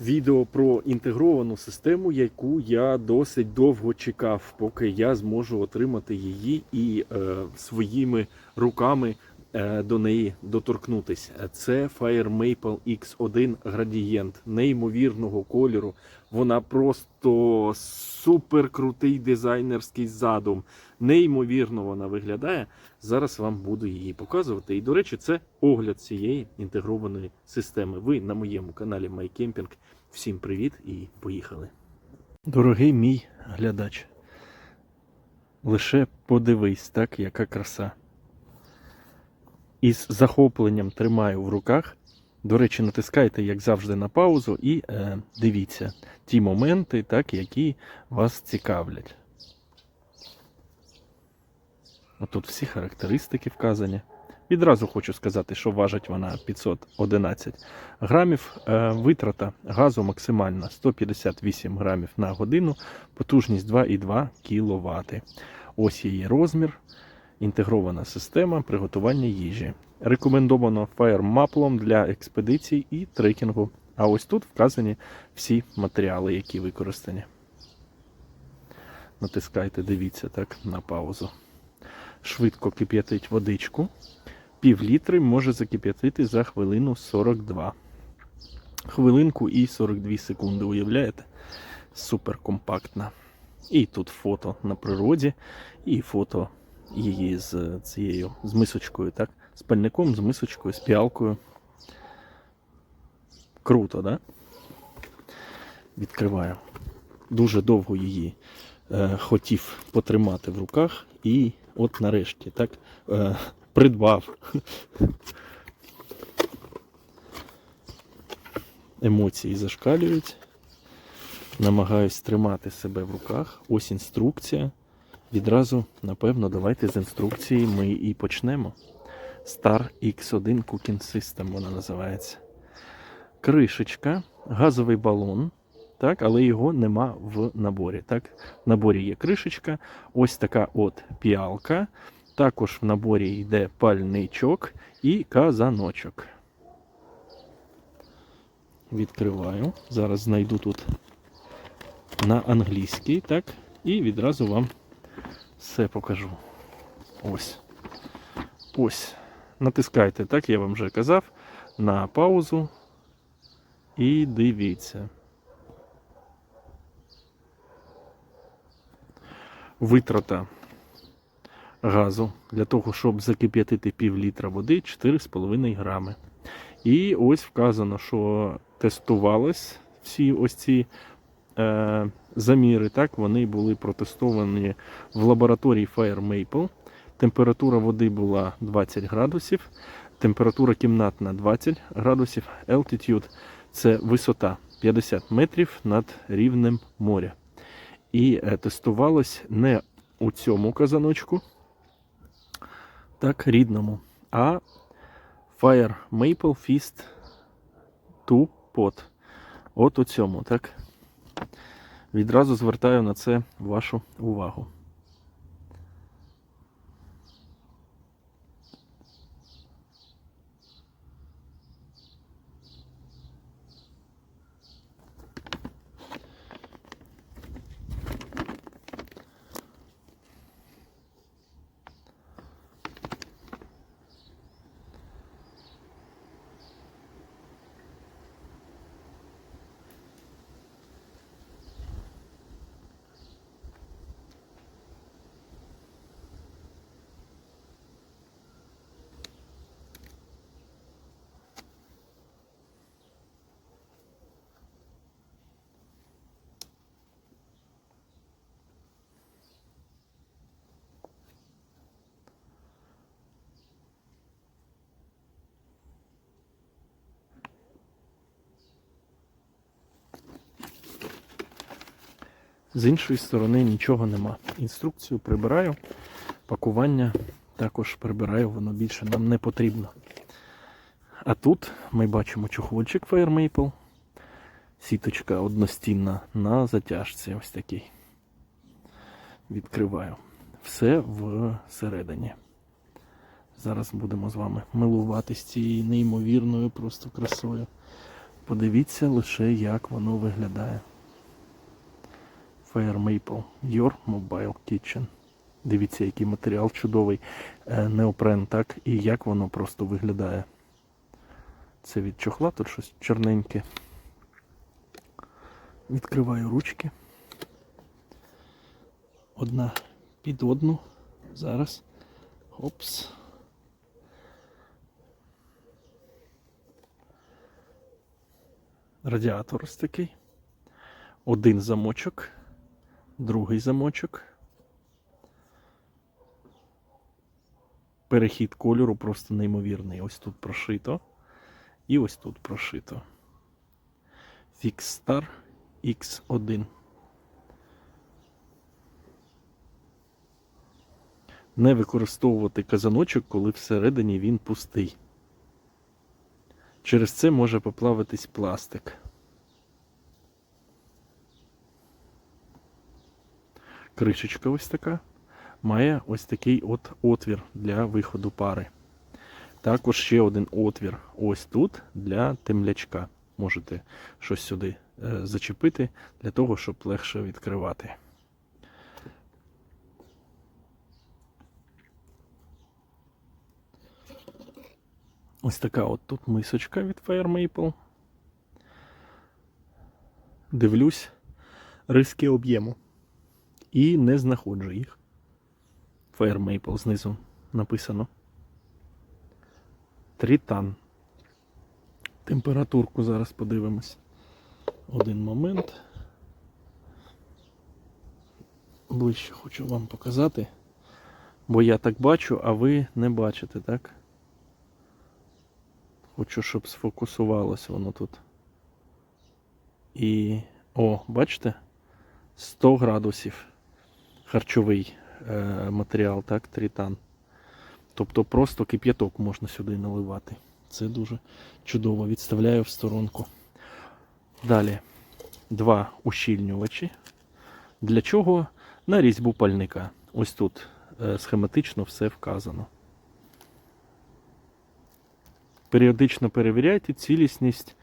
відео про інтегровану систему, яку я досить довго чекав, поки я зможу отримати її і е, своїми руками е, до неї доторкнутися. Це Fire Maple X1 градієнт неймовірного кольору. Вона просто супер крутий дизайнерський задум. Неймовірно вона виглядає. Зараз вам буду її показувати. І, до речі, це огляд цієї інтегрованої системи. Ви на моєму каналі MyCamping. Всім привіт і поїхали. Дорогий мій глядач. Лише подивись, так, яка краса. Із захопленням тримаю в руках. До речі, натискайте, як завжди, на паузу і е, дивіться ті моменти, так, які вас цікавлять. Отут всі характеристики вказані. Відразу хочу сказати, що важить вона 511 грамів. Е, Витрата газу максимальна 158 грамів на годину, потужність 2,2 кВт. Ось її розмір, інтегрована система приготування їжі. Рекомендовано фаєрмаплом для експедицій і трекінгу. А ось тут вказані всі матеріали, які використані. Натискайте, дивіться так на паузу. Швидко кип'ятить водичку. Пів літри може закип'ятити за хвилину 42. Хвилинку і 42 секунди, уявляєте? Супер компактна. І тут фото на природі, і фото її з цією з мисочкою, так? З пальником, з мисочкою, з піалкою. Круто, да? Відкриваю. Дуже довго її е, хотів потримати в руках, і от нарешті так е, придбав. Емоції зашкалюють. Намагаюсь тримати себе в руках. Ось інструкція. Відразу, напевно, давайте з інструкції ми і почнемо. Star X1 Cooking System вона називається. Кришечка, газовий балон, так, але його нема в наборі. Так? В наборі є кришечка, ось така от піалка. Також в наборі йде пальничок і казаночок. Відкриваю. Зараз знайду тут на англійській, так, і відразу вам все покажу. Ось. Ось. Натискайте, так, я вам вже казав, на паузу. І дивіться. Витрата газу для того, щоб закип'ятити пів літра води 4,5 грами. І ось вказано, що тестувались всі ось ці е, заміри. Так, вони були протестовані в лабораторії Fire Maple. Температура води була 20 градусів, температура кімнатна 20 градусів, altitude – це висота 50 метрів над рівнем моря. І е, тестувалось не у цьому казаночку, так, рідному, а Fire Maple Fist 2 Pot. От у цьому, так? Відразу звертаю на це вашу увагу. З іншої сторони нічого нема. Інструкцію прибираю, пакування також прибираю, воно більше нам не потрібно. А тут ми бачимо чохольчик Fire Maple, сіточка одностінна на затяжці. Ось такий. Відкриваю. Все всередині. Зараз будемо з вами милуватись цією неймовірною просто красою. Подивіться лише, як воно виглядає. Fire Maple Your Mobile Kitchen. Дивіться, який матеріал чудовий. Е, Неопрен, так, і як воно просто виглядає. Це від чохла, тут щось чорненьке. Відкриваю ручки. Одна під одну. Зараз. Опс. Радіатор ось такий. Один замочок, другий замочок. Перехід кольору просто неймовірний. Ось тут прошито. І ось тут прошито. Fixstar X1. Не використовувати казаночок, коли всередині він пустий. Через це може поплавитись пластик. Кришечка ось така. Має ось такий от отвір для виходу пари. Також ще один отвір ось тут для темлячка. Можете щось сюди е, зачепити для того, щоб легше відкривати. Ось така от тут мисочка від Fire Maple. Дивлюсь риски об'єму. І не знаходжу їх. Fire Maple знизу написано. Тритан. Температурку зараз подивимось. Один момент. Ближче хочу вам показати. Бо я так бачу, а ви не бачите, так? Хочу, щоб сфокусувалось воно тут. І. О, бачите? 100 градусів харчовий е, матеріал, так, тритан. Тобто просто кип'яток можна сюди наливати. Це дуже чудово. Відставляю в сторонку. Далі два ущільнювачі. Для чого? На різьбу пальника. Ось тут е, схематично все вказано. Періодично перевіряйте цілісність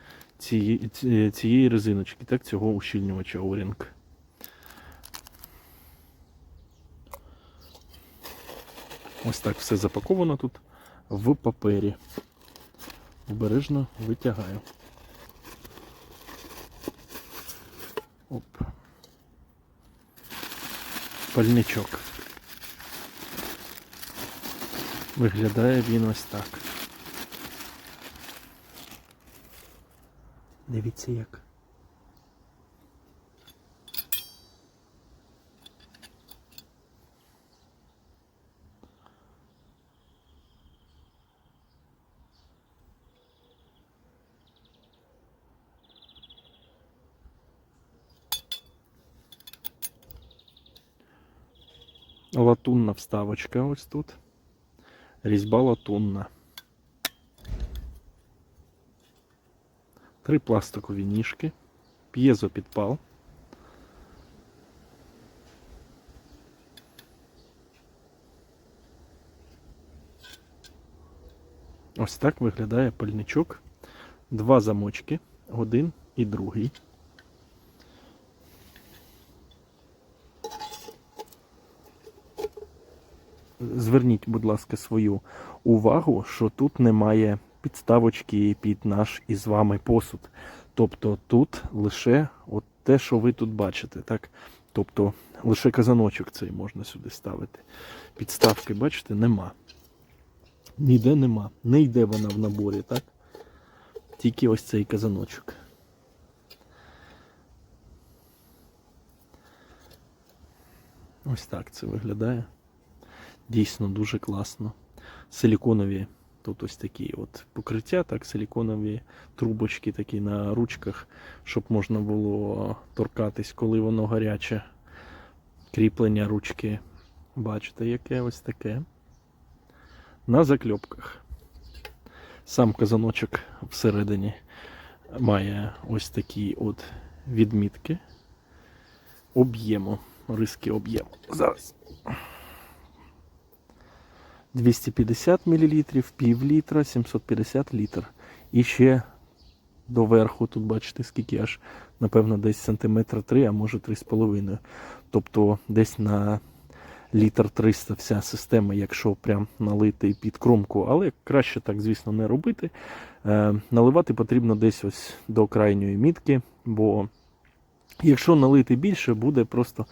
цієї резиночки, так, цього ущільнювача Орінг. Ось так все запаковано тут в папері. Обережно витягаю. Оп. Пальничок. Виглядає він ось так. Дивіться як. Латунна вставочка ось тут. Різьба латунна. Три пластикові ніжки. П'єзопідпал. Ось так виглядає пальничок. Два замочки, один і другий. Зверніть, будь ласка, свою увагу, що тут немає підставочки під наш із вами посуд. Тобто тут лише от те, що ви тут бачите, так? Тобто лише казаночок цей можна сюди ставити. Підставки, бачите, нема. Ніде нема. Не йде вона в наборі, так? Тільки ось цей казаночок. Ось так це виглядає. Дійсно дуже класно. Силіконові, тут ось такі от покриття, так, силіконові трубочки такі на ручках, щоб можна було торкатись, коли воно гаряче. Кріплення ручки. Бачите, яке ось таке. На закльопках. Сам казаночок всередині має ось такі от відмітки об'єму, риски об'єму. Зараз. 250 мл, пів літра, 750 літр. І ще до верху. Тут бачите, скільки аж, напевно, десь сантиметра 3, а може 3,5. Тобто десь на літр 300 вся система, якщо прям налити під кромку. Але краще так, звісно, не робити. Е, наливати потрібно десь ось до крайньої мітки, бо якщо налити більше, буде просто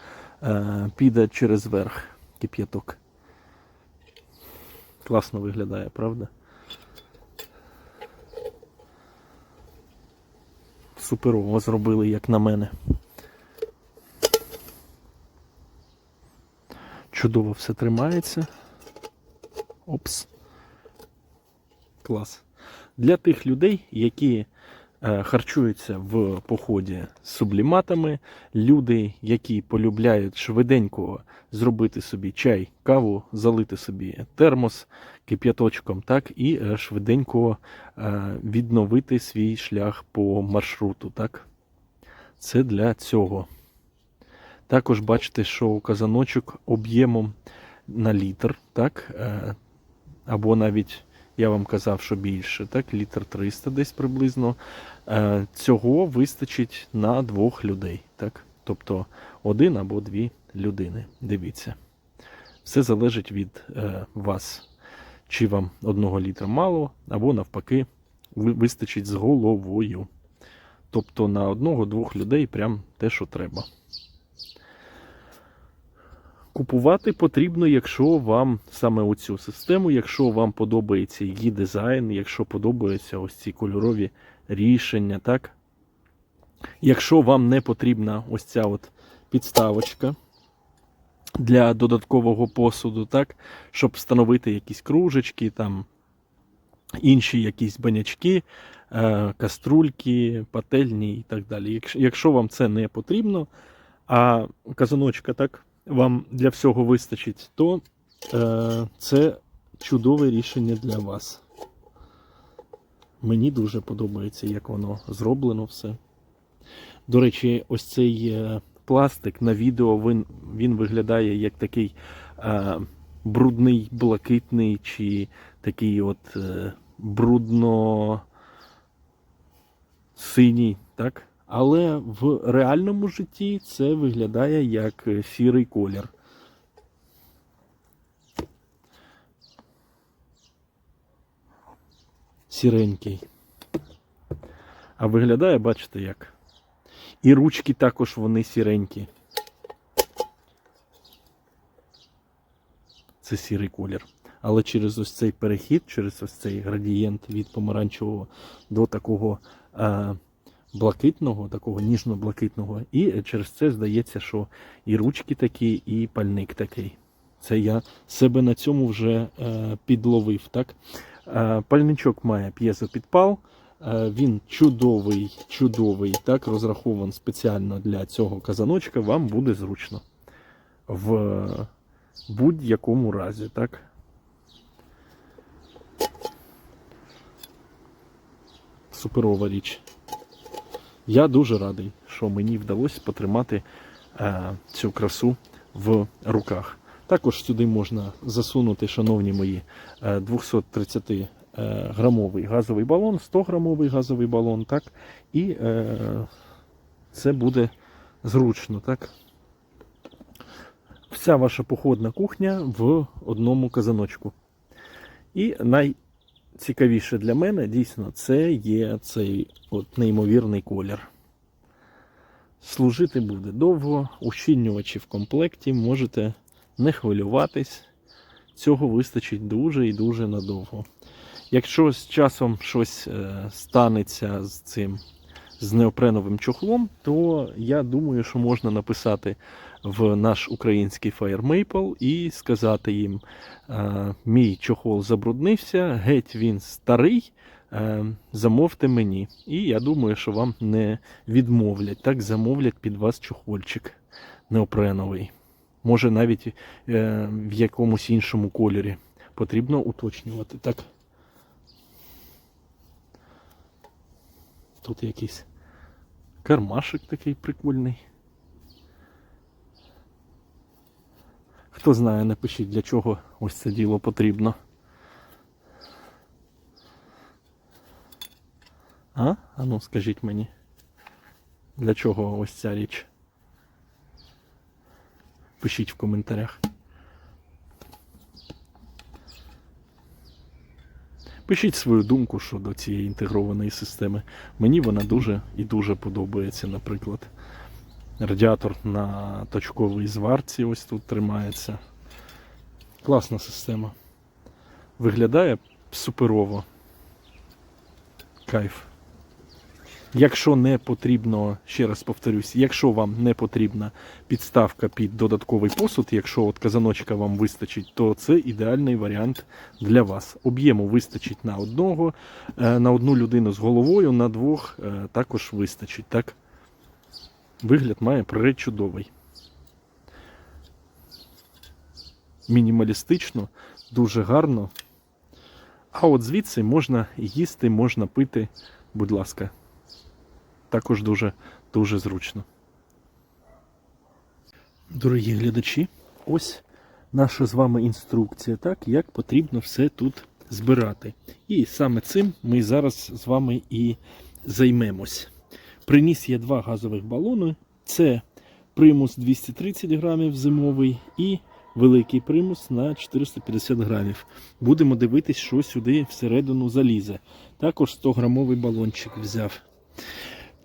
е, піде через верх кип'яток. Класно виглядає, правда? Суперово зробили, як на мене. Чудово все тримається. Опс. Клас. Для тих людей, які харчуються в поході субліматами, люди, які полюбляють швиденько зробити собі чай, каву, залити собі термос кип'яточком, так, і е, швиденько е, відновити свій шлях по маршруту. Так. Це для цього. Також бачите, що казаночок об'ємом на літр, так? е, або навіть я вам казав, що більше, так, літр 300 десь приблизно. Е, Цього вистачить на двох людей. Так? Тобто один або дві людини. Дивіться. Все залежить від е, вас. Чи вам одного літра мало, або навпаки, вистачить з головою. Тобто на одного-двох людей прям те, що треба. Купувати потрібно, якщо вам саме оцю систему, якщо вам подобається її дизайн, якщо подобаються ось ці кольорові рішення, так? Якщо вам не потрібна ось ця от підставочка для додаткового посуду, так, щоб встановити якісь кружечки, там, інші якісь банячки, е, каструльки, пательні і так далі. Якщо, якщо вам це не потрібно, а казаночка так вам для всього вистачить, то е, це чудове рішення для вас. Мені дуже подобається, як воно зроблено все. До речі, ось цей е, пластик на відео він, він виглядає як такий е, брудний, блакитний чи такий от е, брудно синій, так? Але в реальному житті це виглядає як е, сірий колір. Сіренький. А виглядає, бачите, як. І ручки також вони сіренькі. Це сірий колір. Але через ось цей перехід, через ось цей градієнт від помаранчевого до такого е, блакитного, такого ніжно-блакитного. І через це здається, що і ручки такі, і пальник такий. Це я себе на цьому вже е, підловив. Так? Е, пальничок має п'єзопідпал. Е, Він чудовий, чудовий, так, розрахований спеціально для цього казаночка, вам буде зручно. В будь-якому разі, так? Суперова річ. Я дуже радий, що мені вдалося потримати е, цю красу в руках. Також сюди можна засунути, шановні мої, е, 230 е, грамовий газовий балон, 100 грамовий газовий балон, так? І е, це буде зручно, так? Вся ваша походна кухня в одному казаночку. І найцікавіше для мене дійсно це є цей от неймовірний колір. Служити буде довго, ущільнювачі в комплекті, можете не хвилюватись. Цього вистачить дуже і дуже надовго. Якщо з часом щось е, станеться з цим з неопреновим чохлом, то я думаю, що можна написати в наш український Fire Maple і сказати їм: е, мій чохол забруднився, геть він старий. е, Замовте мені. І я думаю, що вам не відмовлять. Так замовлять під вас чохольчик неопреновий. Може навіть е, в якомусь іншому кольорі. Потрібно уточнювати. Так. Тут якийсь кармашик такий прикольний. Хто знає, напишіть, для чого ось це діло потрібно. А? А ну скажіть мені. Для чого ось ця річ? Пишіть в коментарях. Пишіть свою думку щодо цієї інтегрованої системи. Мені вона дуже і дуже подобається, наприклад. Радіатор на точковій зварці ось тут тримається. Класна система. Виглядає суперово. Кайф. Якщо не потрібно, ще раз повторюсь, якщо вам не потрібна підставка під додатковий посуд, якщо от казаночка вам вистачить, то це ідеальний варіант для вас. Об'єму вистачить на одного, е, на одну людину з головою, на двох е, також вистачить. Так? Вигляд має пречудовий. Мінімалістично, дуже гарно. А от звідси можна їсти, можна пити, будь ласка. Також дуже, дуже зручно. Дорогі глядачі, ось наша з вами інструкція, так, як потрібно все тут збирати. І саме цим ми зараз з вами і займемось. Приніс я два газових балони. Це примус 230 грамів зимовий і великий примус на 450 грамів. Будемо дивитись, що сюди всередину залізе. Також 100 грамовий балончик взяв.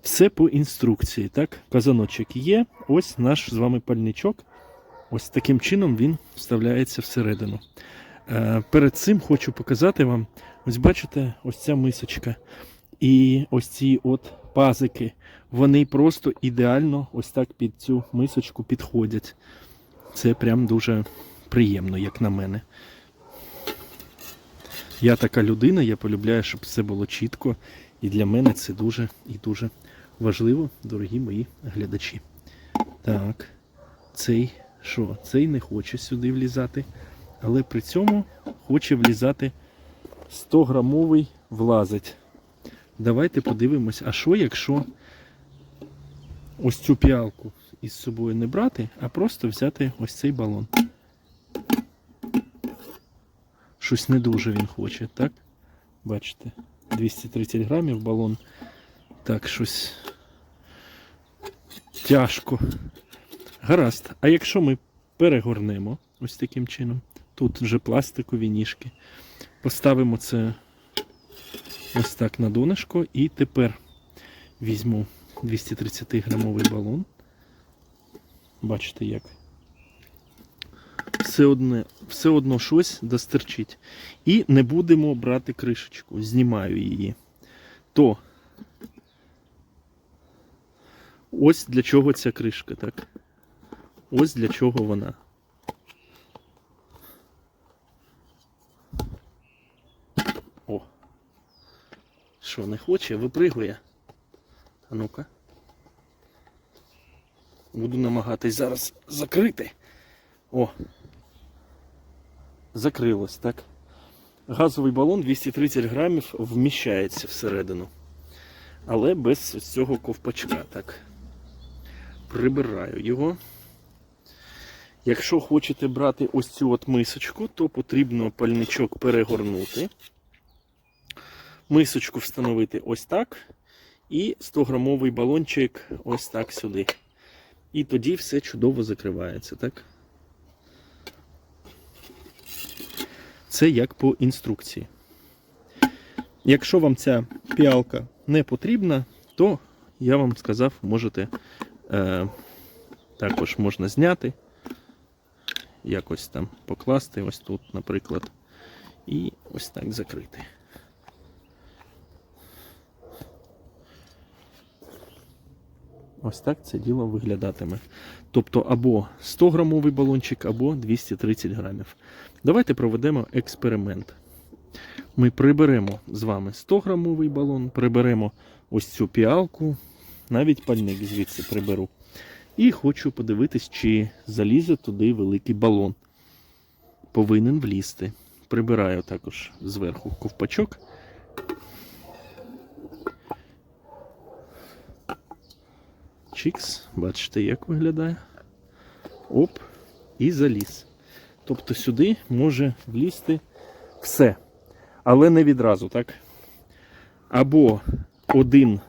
Все по інструкції. Так, казаночок є. Ось наш з вами пальничок. Ось таким чином він вставляється всередину. Е, перед цим хочу показати вам: ось бачите, ось ця мисочка. І ось ці от пазики. Вони просто ідеально ось так під цю мисочку підходять. Це прям дуже приємно, як на мене. Я така людина, я полюбляю, щоб все було чітко. І для мене це дуже і дуже важливо, дорогі мої глядачі. Так, цей що? Цей не хоче сюди влізати, але при цьому хоче влізати 100 грамовий влазить. Давайте подивимось, а що, якщо ось цю піалку із собою не брати, а просто взяти ось цей балон. Щось не дуже він хоче, так? Бачите, 230 грамів балон. Так, щось тяжко. Гаразд. А якщо ми перегорнемо ось таким чином, тут вже пластикові ніжки, поставимо це ось так на донышко і тепер візьму 230 грамовий балон. Бачите як. Все, одне, все одно щось достерчить. І не будемо брати кришечку, знімаю її. То ось для чого ця кришка, так? Ось для чого вона. О. Що, не хоче, випригує. А ну-ка. Буду намагатись зараз закрити. О. Закрилось, так? Газовий балон 230 грамів вміщається всередину. Але без цього ковпачка, так. Прибираю його. Якщо хочете брати ось цю от мисочку, то потрібно пальничок перегорнути. Мисочку встановити ось так. І 100-грамовий балончик ось так сюди. І тоді все чудово закривається, так? Це як по інструкції. Якщо вам ця піалка не потрібна, то я вам сказав, можете е, також можна зняти, якось там покласти, ось тут, наприклад, і ось так закрити. Ось так це діло виглядатиме. Тобто або 100 грамовий балончик, або 230 грамів. Давайте проведемо експеримент. Ми приберемо з вами 100 грамовий балон, приберемо ось цю піалку, навіть пальник звідси приберу. І хочу подивитись, чи залізе туди великий балон. Повинен влізти. Прибираю також зверху ковпачок. Чікс, бачите, як виглядає. Оп, і заліз. Тобто сюди може влізти все. Але не відразу, так? Або один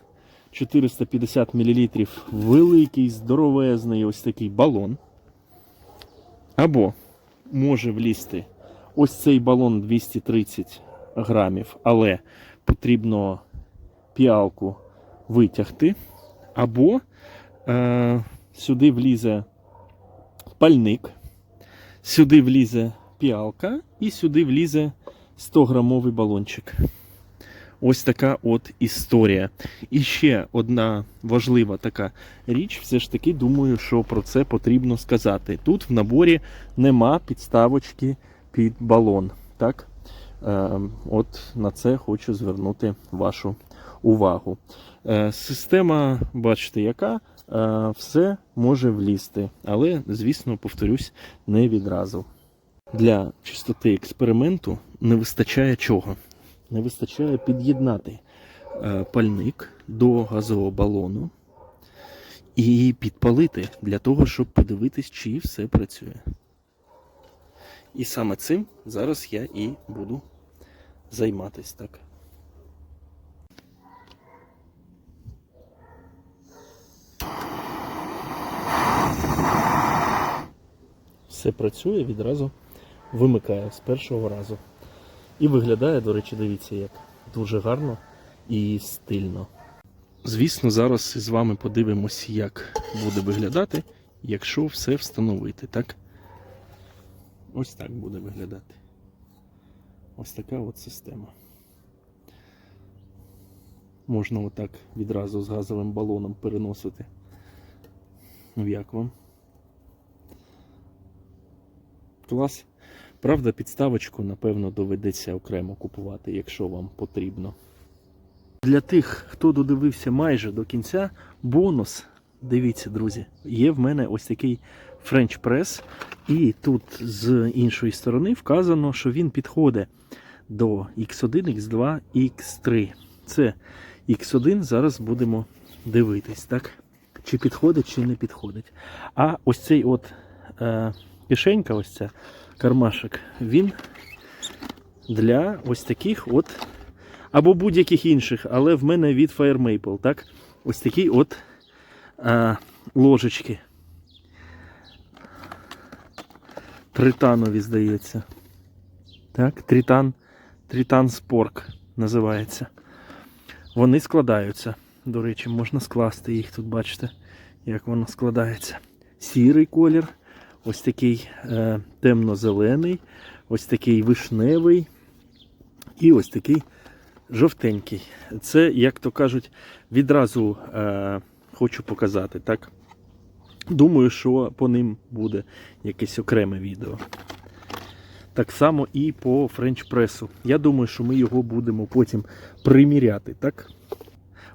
450 мл великий, здоровезний ось такий балон. Або може влізти ось цей балон 230 грамів, але потрібно піалку витягти. Або е, сюди влізе пальник, сюди влізе піалка і сюди влізе 100-грамовий балончик. Ось така от історія. І ще одна важлива така річ, все ж таки думаю, що про це потрібно сказати. Тут в наборі нема підставочки під балон. Так? Е, от на це хочу звернути вашу увагу. Е, система, бачите, яка все може влізти, але, звісно, повторюсь, не відразу. Для чистоти експерименту не вистачає чого? Не вистачає під'єднати е, пальник до газового балону і підпалити для того, щоб подивитись, чи все працює. І саме цим зараз я і буду займатися так. Все працює відразу вимикає з першого разу. І виглядає, до речі, дивіться, як дуже гарно і стильно. Звісно, зараз з вами подивимося, як буде виглядати, якщо все встановити, так? Ось так буде виглядати. Ось така от система. Можна отак відразу з газовим балоном переносити. Ну як вам? Клас. Правда, підставочку, напевно, доведеться окремо купувати, якщо вам потрібно. Для тих, хто додивився майже до кінця, бонус. Дивіться, друзі, є в мене ось такий Press, і тут з іншої сторони вказано, що він підходить до X1, X2, X3. Це X1, зараз будемо дивитись, так? Чи підходить, чи не підходить. А ось цей от е, кишенька, ось ця кармашок, він для ось таких от, або будь-яких інших, але в мене від Fire Maple, так? Ось такі от а, ложечки. Тританові, здається. Так, Тритан, Тритан Спорк називається. Вони складаються. До речі, можна скласти їх тут, бачите, як воно складається. Сірий колір, ось такий е, темно-зелений, ось такий вишневий і ось такий жовтенький. Це, як то кажуть, відразу е, хочу показати. так? Думаю, що по ним буде якесь окреме відео. Так само і по френч-пресу. Я думаю, що ми його будемо потім приміряти. так?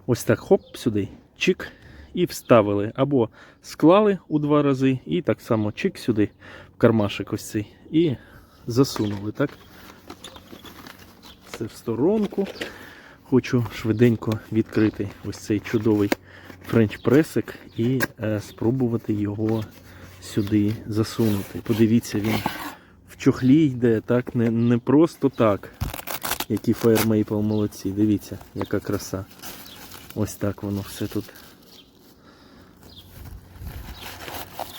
Ось так, хоп, сюди, чик, і вставили. Або склали у два рази, і так само чик сюди, в кармашик ось цей, і засунули. так? Це в сторонку. Хочу швиденько відкрити ось цей чудовий френч-пресик і е, спробувати його сюди засунути. Подивіться, він в чохлі йде, так, не, не просто так, які Fire Maple молодці. Дивіться, яка краса. Ось так воно все тут.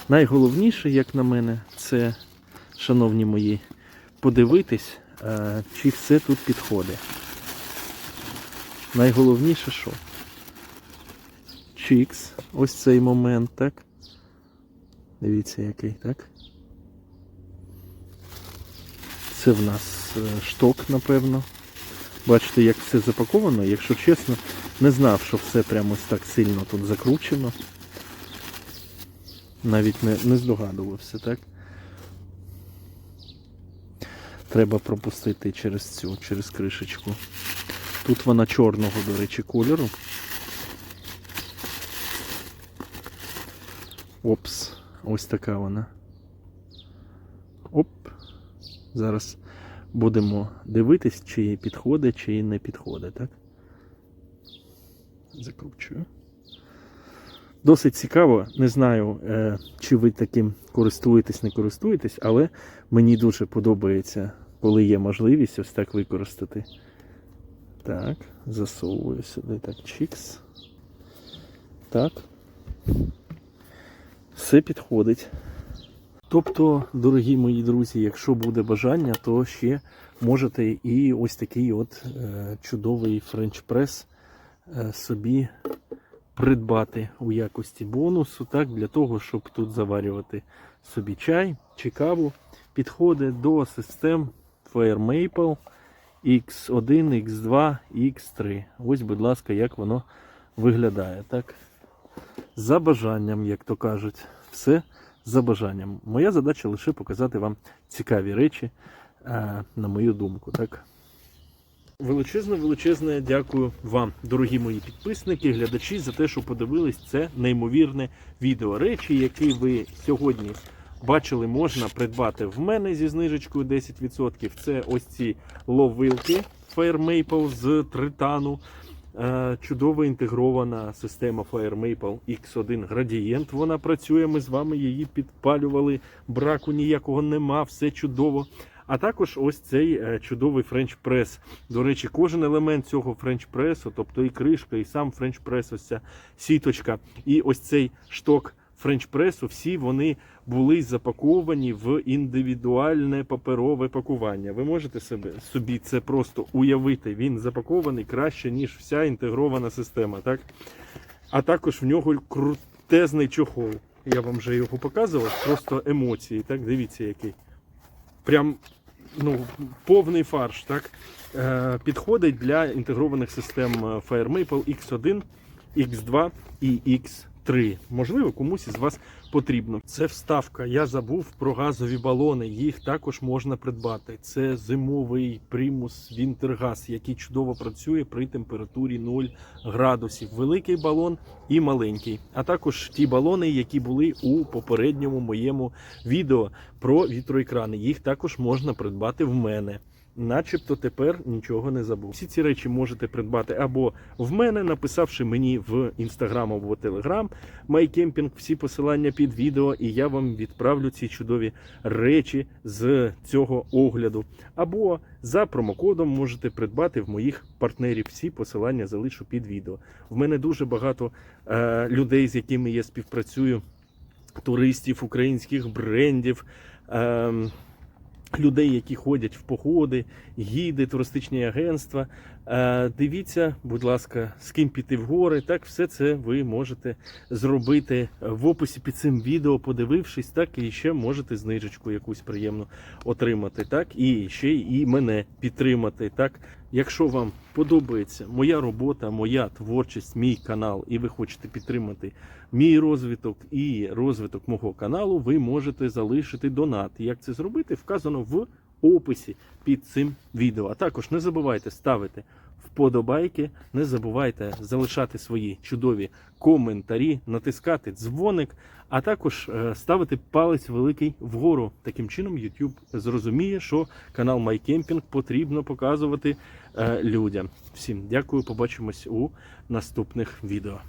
Найголовніше, як на мене, це, шановні мої, подивитись, е, чи все тут підходить. Найголовніше що? Чікс, ось цей момент, так? Дивіться, який, так? Це в нас е, шток, напевно. Бачите, як все запаковано, якщо чесно, не знав, що все прямо ось так сильно тут закручено. Навіть не, не здогадувався, так? Треба пропустити через цю, через кришечку. Тут вона чорного, до речі, кольору. Опс, ось така вона. Оп. Зараз будемо дивитись, чи підходить, чи не підходить, так? Закручую. Досить цікаво, не знаю, е, чи ви таким користуєтесь, не користуєтесь, але мені дуже подобається, коли є можливість ось так використати. Так, засовую сюди так чікс. Так. Все підходить. Тобто, дорогі мої друзі, якщо буде бажання, то ще можете і ось такий от е, чудовий френч-прес е, собі придбати у якості бонусу, так, для того, щоб тут заварювати собі чай чи каву. Підходить до систем Fire Maple X1, X2, X3. Ось, будь ласка, як воно виглядає. Так? За бажанням, як то кажуть, все за бажанням. Моя задача лише показати вам цікаві речі, е, на мою думку. Так? Величезне, величезне дякую вам, дорогі мої підписники, глядачі, за те, що подивились це неймовірне відео. Речі, які ви сьогодні бачили, можна придбати в мене зі знижечкою 10%. Це ось ці ловилки Fire Maple з тритану. Е, Чудово інтегрована система Fire Maple X1 Gradient. Вона працює. Ми з вами її підпалювали. Браку ніякого нема, все чудово. А також ось цей е, чудовий френч прес. До речі, кожен елемент цього френч пресу, тобто і кришка, і сам френч прес, ось ця сіточка, і ось цей шток френч пресу, всі вони були запаковані в індивідуальне паперове пакування. Ви можете собі це просто уявити. Він запакований краще, ніж вся інтегрована система. Так? А також в нього крутезний чохол. Я вам вже його показував, просто емоції. Так, дивіться, який. Прям ну, повний фарш. Так? Е, підходить для інтегрованих систем FireMaple X1, X2 і X3. Можливо, комусь із вас потрібно. Це вставка. Я забув про газові балони. Їх також можна придбати. Це зимовий примус Вінтергаз, який чудово працює при температурі 0 градусів. Великий балон і маленький. А також ті балони, які були у попередньому моєму відео про вітроекрани. Їх також можна придбати в мене. Начебто тепер нічого не забув. Всі ці речі можете придбати або в мене, написавши мені в інстаграм або телеграм MyCamping, всі посилання під відео, і я вам відправлю ці чудові речі з цього огляду. Або за промокодом можете придбати в моїх партнерів. Всі посилання залишу під відео. В мене дуже багато е, людей, з якими я співпрацюю, туристів, українських брендів. Е, людей, які ходять в походи, гіди, туристичні агентства. Е, Дивіться, будь ласка, з ким піти в гори. Так, все це ви можете зробити в описі під цим відео, подивившись, так і ще можете знижечку якусь приємну отримати. Так, і ще і мене підтримати. Так, якщо вам подобається моя робота, моя творчість, мій канал, і ви хочете підтримати мій розвиток і розвиток мого каналу, ви можете залишити донат. Як це зробити, вказано в описі під цим відео. А також не забувайте ставити вподобайки, не забувайте залишати свої чудові коментарі, натискати дзвоник, а також е, ставити палець великий вгору. Таким чином, YouTube зрозуміє, що канал MyCamping потрібно показувати е, людям. Всім дякую, побачимось у наступних відео.